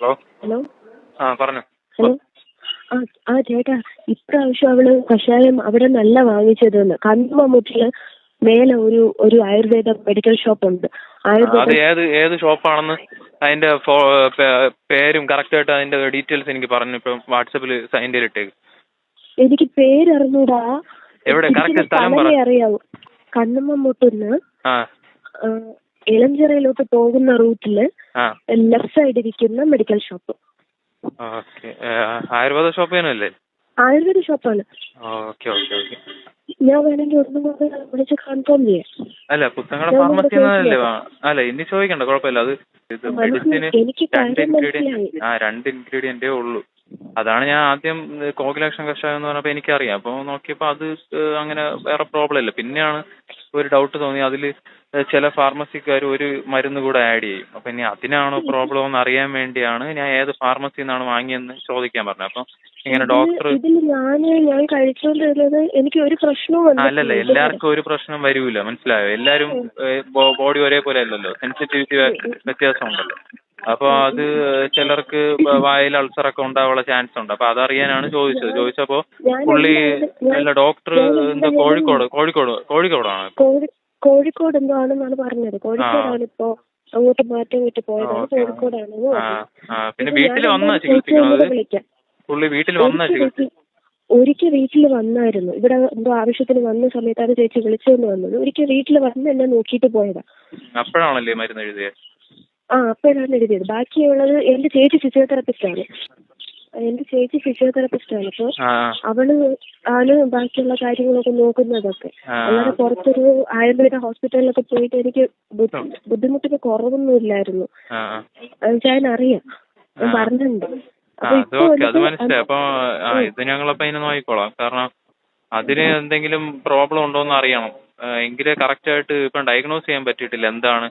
Hello? Hello? ആ പറഞ്ഞു. Hello? ആ ആ ചേട്ടാ ഇപ്രാവശ്യം അവൾ കഷായം അവിടെ നല്ല വാങ്ങിച്ചതെന്ന് കണ്ണുമമ്മൂട്ടിൽ മേലെ ഒരു ഒരു ആയുർവേദ മെഡിക്കൽ ഷോപ്പ് ഉണ്ട്. അത് ആയുർവേദ ഏത് ഏത് ഷോപ്പാണെന്ന് അതിന്റെ ഫോ- പേ- പേരും കറക്റ്റ് ആയിട്ട് അതിന്റെ ഡീറ്റെയിൽസ് എനിക്ക് പറഞ്ഞു ഇപ്പം വാട്സപ്പിൽ അതിന്റെ ഇട്ടേക്ക് എനിക്ക് പേരറിഞ്ഞൂടാ. എവിടെ? correct ഇച്ചിരി സ്ഥലം പറ. സ്ഥലമേ അറിയാവൂ. കണ്ണുമമ്മൂട്ടിന്ന് ആ. ആ, ഇളഞ്ചിറയിലോട്ട് പോകുന്ന റൂട്ടിൽ ലെഫ്റ്റ് സൈഡ് ഇരിക്കുന്ന മെഡിക്കൽ ഷോപ്പ് ആയുർവേദ ഷോപ്പ് തന്നെയല്ലേ ആയുർവേദ ഷോപ്പാണ് ഞാൻ വേണമെങ്കിൽ ഒന്നും കൂടെ വിളിച്ച് കൺഫേം ചെയ്യാം. അല്ല ഞാൻ ഫാർമസി എന്നല്ലേ അല്ല ഇനി ചോദിക്കണ്ട കുഴപ്പമില്ല. അത് ഇത്. മെഡിസിന് രണ്ട് ഇൻഗ്രീഡിയന്റ്. ആ രണ്ട് ഇൻഗ്രീഡിയന്റേ ഉള്ളൂ. അതാണ് ഞാൻ ആദ്യം കോകിലാക്ഷൻ കഷായം എന്ന് പറഞ്ഞപ്പോ എനിക്കറിയാം. അപ്പൊ നോക്കിയപ്പോ അത് അങ്ങനെ വേറെ പ്രോബ്ലം ഇല്ല. പിന്നെയാണ് ഒരു ഡൗട്ട് തോന്നി. അതിൽ ചില ഫാർമസിക്കാർ ഒരു മരുന്ന് കൂടെ ആഡ് ചെയ്യും. അപ്പൊ ഇനി അതിനാണോ പ്രോബ്ലം എന്ന് അറിയാൻ വേണ്ടിയാണ് ഞാൻ ഏത് ഫാർമസിയിൽ നിന്നാണ് വാങ്ങിയെന്ന് ചോദിക്കാൻ പറഞ്ഞത്. അപ്പം ഇങ്ങനെ ഡോക്ടർ അല്ലല്ല എല്ലാവർക്കും ഒരു പ്രശ്നം വരൂല. മനസ്സിലായോ? എല്ലാരും ബോഡി ഒരേപോലെ അല്ലല്ലോ. സെൻസിറ്റിവിറ്റി വ്യത്യാസം ഉണ്ടല്ലോ അപ്പൊ അത് ചിലർക്ക് വായിൽ അൾസർ ഒക്കെ ഉണ്ടാവാനുള്ള ചാൻസ് ഉണ്ട്. അപ്പൊ അതറിയാനാണ് ചോദിച്ചത്. ചോദിച്ചപ്പോ പുള്ളി അല്ല ഡോക്ടർ എന്താ കോഴിക്കോട് കോഴിക്കോട് കോഴിക്കോടാണ്. കോഴി കോഴിക്കോട് എന്തോ ആണെന്നാണ് പറഞ്ഞത്. കോഴിക്കോടാണ് ഇപ്പോ അങ്ങോട്ട് മാറ്റം വിട്ട് പോയതാണ് കോഴിക്കോടാണ്. പിന്നെ വീട്ടിൽ വന്നാ ചികിത്സിക്കണത് പുള്ളി വീട്ടിൽ വന്നാ ഒരിക്കൽ ചികിത്സ വീട്ടിൽ- ഒരിക്കൽ വീട്ടിൽ വന്നായിരുന്നു. ഇവിടെ എന്തോ ആവശ്യത്തിന് വന്ന സമയത്താണ് ചേച്ചി വിളിച്ചതെന്ന് വന്നത്. ഒരിക്കൽ വീട്ടിൽ വന്ന് എന്നെ നോക്കിയിട്ട് പോയതാ. അപ്പോഴാണല്ലേ മരുന്ന് എഴുതിയത് ആ അപ്പോഴാണ് എഴുതിയത് ബാക്കിയുള്ളത് എന്റെ ചേച്ചി ഫിസിയോതെറാപ്പിസ്റ്റ് ആണ്. എന്റെ ചേച്ചി ഫിസിയോതെറാപ്പിസ്റ്റ് ആണ്. അപ്പൊ അവൾ ആണ് ബാക്കിയുള്ള കാര്യങ്ങളൊക്കെ നോക്കുന്നതൊക്കെ. അല്ലാതെ പുറത്തൊരു ആയുർവേദ ഹോസ്പിറ്റലിലൊക്കെ പോയിട്ട് എനിക്ക് ബുദ്ധിമുട്ടൊക്കെ ബുദ്ധിമുട്ടിന് കുറവൊന്നും ഇല്ലായിരുന്നു. ഞാൻ അറിയാം. പറഞ്ഞിട്ടുണ്ട്. അത് മനസ്സിലായി. അപ്പൊ ഇത് ഞങ്ങളപ്പോ അതിനെ നോക്കിക്കോളാം. കാരണം അതിന് എന്തെങ്കിലും പ്രോബ്ലം ഉണ്ടോന്ന് അറിയണം. ആ, എങ്കിലേ കറക്റ്റ് ആയിട്ട് ഇപ്പൊ ഡയഗ്നോസ് ചെയ്യാൻ പറ്റിയിട്ടില്ല. എന്താണ്?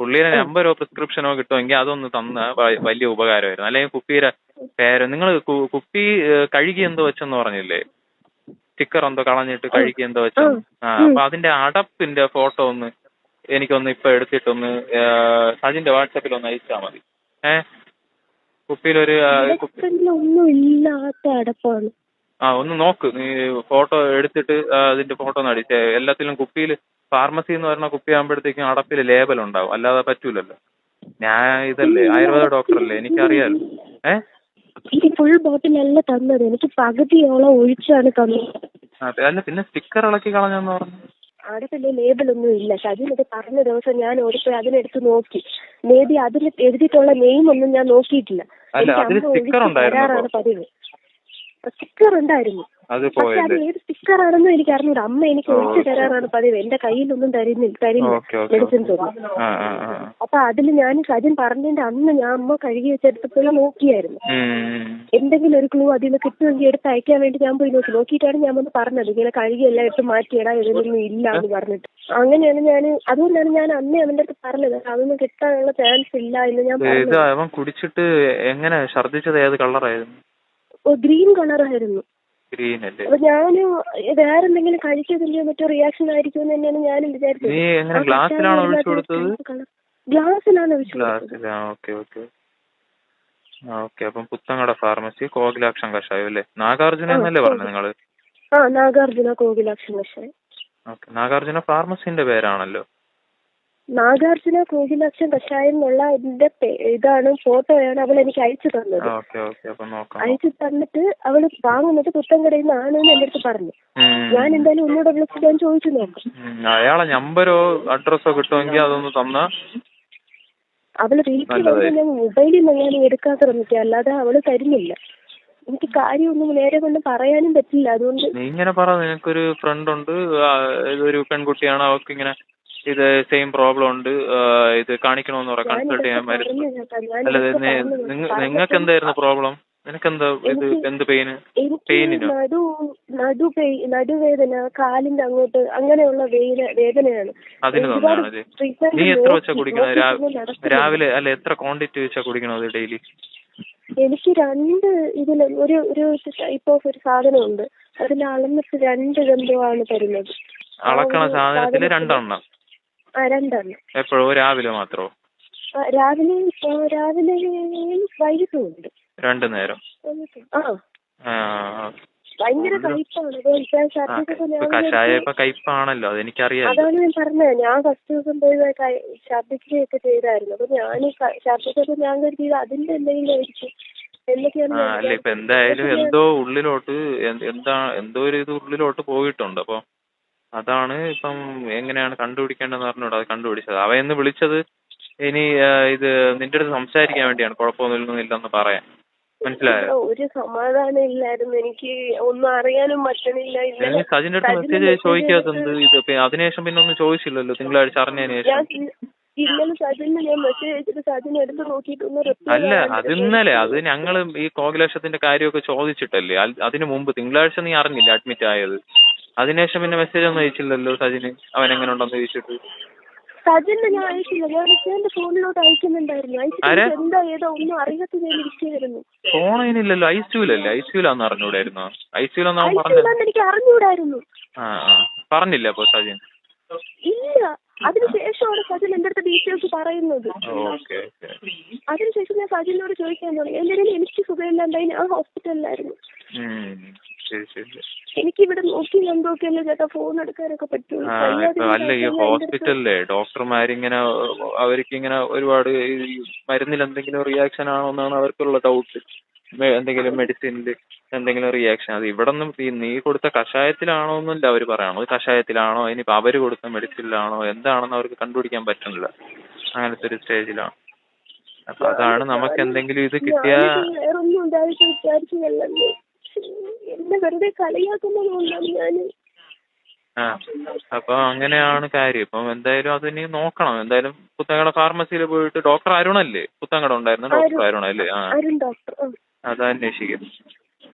പുള്ളിയുടെ നമ്പരോ പ്രിസ്ക്രിപ്ഷനോ കിട്ടുമെങ്കിൽ അതൊന്ന് തന്ന വലിയ ഉപകാരമായിരുന്നു. അല്ലെങ്കിൽ കുപ്പിയുടെ പേര് നിങ്ങൾ കുപ്പി കഴുകി എന്തോ വെച്ചെന്ന് പറഞ്ഞില്ലേ? സ്റ്റിക്കർ എന്തോ കളഞ്ഞിട്ട് കഴുകി എന്തോ വെച്ചു ആ അപ്പൊ അതിന്റെ അടപ്പിന്റെ ഫോട്ടോ ഒന്ന് എനിക്കൊന്ന് ഇപ്പൊ എടുത്തിട്ടൊന്ന് സജിന്റെ വാട്സാപ്പിൽ ഒന്ന് അയച്ചാ മതി. ഏ കുപ്പിയിലൊരു ആ ഒന്ന് നോക്ക്. നീ ഫോട്ടോ എടുത്തിട്ട് അതിന്റെ ഫോട്ടോ ഒന്ന് അടിച്ചേ. എല്ലാത്തിലും കുപ്പിയിൽ ഫാർമസി എന്ന് പറഞ്ഞ കുപ്പി ആകുമ്പോഴത്തേക്കും അടപ്പിൽ ലേബൽ ഉണ്ടാവും. അല്ലാതെ പറ്റൂലല്ലോ. ഞാൻ ഇതല്ലേ ആയുർവേദ ഡോക്ടറല്ലേ എനിക്കറിയാലോ. ഏ? ഈ ഫുൾ ബോട്ടിൽ അല്ല തന്നത്. എനിക്ക് പകുതിയോളം ഒഴിച്ചാണ് തന്നത്. അതെ അല്ല പിന്നെ സ്റ്റിക്കർ ഇളക്കി കളഞ്ഞെന്ന് പറഞ്ഞു. അവിടെ പിന്നെ ലേബിളൊന്നും ഇല്ല. ഷജിനത് പറഞ്ഞ ദിവസം ഞാൻ ഓടിപ്പോയി അതിനെടുത്ത് നോക്കി. മേ ബി അതിൽ എഴുതിയിട്ടുള്ള നെയിം ഒന്നും ഞാൻ നോക്കിയിട്ടില്ല. അല്ല, അതിന് സ്റ്റിക്കർ ഉണ്ടായിരുന്നു ഉണ്ടായിരുന്നോ പതിവ്. സ്റ്റിക്കർ ഉണ്ടായിരുന്നു. അത് പക്ഷെ അത് ഏത് സ്റ്റിക്കർ ആണെന്ന് എനിക്ക് അറിഞ്ഞൂട. അമ്മ എനിക്ക് ഒഴിച്ച് തരാറാണ് പതിവ്. എന്റെ കയ്യിലൊന്നും തരുന്നില്ല തരില്ല. ഓക്കെ മെഡിസിൻസ് ഒന്നും. അപ്പൊ അതിൽ ഞാൻ സജിൻ പറഞ്ഞതിന്റെ അന്ന് ഞാൻ അമ്മ കഴുകി വെച്ചെടുത്തപ്പോൾ നോക്കിയായിരുന്നു. എന്തെങ്കിലും ഒരു ക്ലൂ അതിൽ നിന്ന് കിട്ടുമെങ്കിൽ എടുത്ത് അയക്കാൻ വേണ്ടി ഞാൻ പോയി നോക്കി. നോക്കിയിട്ടാണ് ഞാൻ വന്ന് പറഞ്ഞത്. ഇങ്ങനെ കഴുകി എല്ലാം എടുത്ത് മാറ്റിയിടാൻ ഇതിലൊന്നും ഇല്ല എന്ന് പറഞ്ഞിട്ട്. അങ്ങനെയാണ് ഞാൻ അതുകൊണ്ടാണ് ഞാൻ അന്നേ അവന്റെ അടുത്ത് പറഞ്ഞത്. അതൊന്നും കിട്ടാനുള്ള ചാൻസ് ഇല്ല എന്ന് ഞാൻ കുടിച്ചിട്ട് എങ്ങനെ ഛർദ്ദിച്ചത് ഏത് കളറായിരുന്നു ഓ ഗ്രീൻ കളറായിരുന്നു അപ്പൊ ഞാൻ വേറെ എന്തെങ്കിലും കഴിച്ചതില്ലയോ മറ്റോ റിയാക്ഷൻ ആയിരിക്കും എന്ന് തന്നെയാണ് ഞാനും വിചാരിച്ചത്. ഗ്ലാസ്സിലാണോ ഒഴിച്ചു ഓക്കെ ഓക്കെ. അപ്പം പുത്തങ്ങട ഫാർമസി കോകിലാക്ഷൻ കഷായം അല്ലേ? നാഗാർജുന എന്നല്ലേ പറഞ്ഞത് നിങ്ങൾ ആ നാഗാർജുന കോകിലാക്ഷൻ കഷായം. ഓക്കെ നാഗാർജുന ഫാർമസിന്റെ പേരാണല്ലോ. നാഗാർജുന കോകിലാക്ഷൻ കഷായം എന്നുള്ള ഇതിന്റെ ഇതാണ് ഫോട്ടോയാണ് അവൾ എനിക്ക് അയച്ചു തന്നത്. അയച്ചു തന്നിട്ട് അവൾ വാങ്ങുന്നത് പുത്തൻകടയിൽ നിന്നാണ് എന്ന് എന്റെ അടുത്ത് പറഞ്ഞു. ഞാൻ എന്തായാലും ഒന്നുകൂടെ വിളിച്ചിട്ട് ഞാൻ ചോദിച്ചു നോക്കാം. ഉം, അയാളെ നമ്പരോ അഡ്രസ്സോ കിട്ടുമെങ്കിൽ അതൊന്ന് തന്ന അവൾ വീട്ടിൽ. വന്ന് ഞാൻ മൊബൈലിൽ നിന്ന് ഞാൻ എടുക്കാൻ ശ്രമിക്കുക. അല്ലാതെ അവൾ തരുന്നില്ല. എനിക്ക് കാര്യമൊന്നും നേരെ കൊണ്ട് പറയാനും പറ്റില്ല. അതുകൊണ്ട് ഇങ്ങനെ പറ നിനക്കൊരു ഫ്രണ്ട് ഉണ്ട്. ഒരു ഇതൊരു പെൺകുട്ടിയാണ്. അവൾക്ക് ഇങ്ങനെ ഇത് സെയിം പ്രോബ്ലം ഉണ്ട്. ഇത് കാണിക്കണമെന്ന് ഞാൻ കൺസൾട്ട് ചെയ്യാൻ മരുന്ന് അല്ല. നിങ്ങൾക്ക് എന്തായിരുന്നു പ്രോബ്ലം നിനക്കെന്താ ഇത് എന്ത് പെയിന് പെയിനിനോ നടു നടു നടുവേദന കാലിന്റെ അങ്ങോട്ട് അങ്ങനെയുള്ള വേദനയാണ്. അതിന് നീ എത്ര വെച്ചാ കുടിക്കണത്. രാവിലെ അല്ല എത്ര ക്വാണ്ടിറ്റി വെച്ചാ കുടിക്കണത് ഡെയിലി എനിക്ക് രണ്ട് ഇതിൽ ഒരു ഒരു ടൈപ്പ് ഓഫ് ഒരു സാധനമുണ്ട്. അതിൽ അളന്നിട്ട് രണ്ട് ഗന്ധമാണ് തരുന്നത്. അളക്കണ സാധനത്തിന് രണ്ടെണ്ണം. എപ്പോഴോ രാവിലെ മാത്രോ? രാവിലെ രാവിലെ വൈകിട്ടും ഉണ്ട് രണ്ടു നേരം. ഭയങ്കര കഷായം കയ്പാണല്ലോ. അതെനിക്കറിയാലോ അതാണ് ഞാൻ പറഞ്ഞത്. ഞാൻ ഫസ്റ്റ് ദിവസം പോയി ഛർദിക്കുകയൊക്കെ ചെയ്തായിരുന്നു. അപ്പൊ ഞാൻ ഛർദിച്ചപ്പോ ഞാൻ കരുതി അതിന്റെ എന്തെങ്കിലും ആയിരിക്കും എന്തൊക്കെയാണ് ആ അല്ല ഇപ്പൊ എന്തായാലും എന്തോ ഉള്ളിലോട്ട് എന്താ എന്തോ ഒരു ഇത് ഉള്ളിലോട്ട് പോയിട്ടുണ്ട്. അപ്പൊ അതാണ് ഇപ്പം എങ്ങനെയാണ് കണ്ടുപിടിക്കേണ്ടതെന്ന് പറഞ്ഞൂടാ അത് കണ്ടുപിടിച്ചത്. അവ എന്ന് വിളിച്ചത് ഇനി ഇത് നിന്റെ അടുത്ത് സംസാരിക്കാൻ വേണ്ടിയാണ്. കുഴപ്പമൊന്നും ഇല്ലെന്ന് പറയാൻ. മനസ്സിലായോ? ഒരു സമാധാനം ഇല്ലായിരുന്നു. എനിക്ക് ഒന്നും അറിയാനും പറ്റണില്ല. സജിന്റെ അടുത്ത് മെസ്സേജ് ചോദിക്കാത്തത് ഇത് അതിനുശേഷം പിന്നെ ഒന്നും ചോദിച്ചില്ലല്ലോ? തിങ്കളാഴ്ച അറിഞ്ഞതിന് ശേഷം. ഇന്നലെ സജിന് ഞാൻ മെസ്സേജ് അയച്ചിട്ട് സജിന് എടുത്ത് നോക്കിയിട്ടൊന്നും അല്ല അത് ഇന്നലെ. അത് ഞങ്ങൾ ഈ കോകിലേഷത്തിന്റെ കാര്യമൊക്കെ ചോദിച്ചിട്ടല്ലേ? അതിന് മുമ്പ് തിങ്കളാഴ്ച നീ അറിഞ്ഞില്ല അഡ്മിറ്റ് ആയത്? അതിനുശേഷം പിന്നെ മെസ്സേജ് ഒന്നും അയച്ചില്ലല്ലോ സജിന്? അവൻ എങ്ങനെ ഉണ്ടെന്ന് ചോദിച്ചിട്ട്. സജിന് ഞാൻ അയച്ചില്ല. ഞാൻ എന്റെ ഫോണിലോട്ട് അയക്കുന്നുണ്ടായിരുന്നു. അയച്ചിട്ട് എന്താ ഏതോ ഒന്നും അറിയാത്ത ഞാൻ ഇരിക്കുകയായിരുന്നു ഐ ഐ അറിഞ്ഞൂടായിരുന്നോ? ഐ അയച്ചില്ലാന്ന് എനിക്ക് അറിഞ്ഞൂടായിരുന്നു. ആ പറഞ്ഞില്ല അപ്പൊ സജിൻ? ഇല്ല. അതിനുശേഷമാണ് സജിൻ എന്റെ അടുത്ത് ഡീറ്റെയിൽസ് പറയുന്നത്. അതിനുശേഷം ഞാൻ സജിനോട് ചോദിക്കാൻ തുടങ്ങി എന്തെങ്കിലും എനിക്ക് സുഖമില്ലാണ്ടായി. ഞാൻ ഹോസ്പിറ്റലിലായിരുന്നു. ശരി ശരി എനിക്ക് ഇവിടെ നോക്കി കണ്ടോക്കിയല്ലേ ചേട്ടാ ഫോൺ എടുക്കാനൊക്കെ പറ്റുള്ളൂ. അല്ല ഈ ഹോസ്പിറ്റലിലെ ഡോക്ടർമാരിങ്ങനെ അവർക്ക് ഇങ്ങനെ ഒരുപാട് മരുന്നിൽ എന്തെങ്കിലും റിയാക്ഷൻ ആണോ എന്നാണ് അവർക്കുള്ള ഡൗട്ട് എന്തെങ്കിലും മെഡിസിനിൽ എന്തെങ്കിലും റിയാക്ഷൻ അത് ഇവിടെ ഒന്നും നീ കൊടുത്ത കഷായത്തിലാണോ എന്നല്ല അവർ പറയണത്. കഷായത്തിലാണോ? ഇനിയിപ്പോ അവർ കൊടുത്ത മെഡിസിനിലാണോ എന്താണെന്ന് അവർക്ക് കണ്ടുപിടിക്കാൻ പറ്റുന്നില്ല. അങ്ങനത്തെ ഒരു സ്റ്റേജിലാണ് അപ്പൊ അതാണ് നമുക്ക് എന്തെങ്കിലും ഇത് കിട്ടിയ എന്നെ വെറുതെ കളിയാക്കുന്നതുകൊണ്ടാണ് ഞാൻ ആ അപ്പൊ അങ്ങനെയാണ് കാര്യം. ഇപ്പം എന്തായാലും അത് ഇനി നോക്കണം. എന്തായാലും പുത്തങ്കട ഫാർമസിയിൽ പോയിട്ട് ഡോക്ടർ അരുണല്ലേ? പുത്തങ്കട ഉണ്ടായിരുന്ന ഡോക്ടർ അരുണല്ലേ ആ. അത് അന്വേഷിക്കും.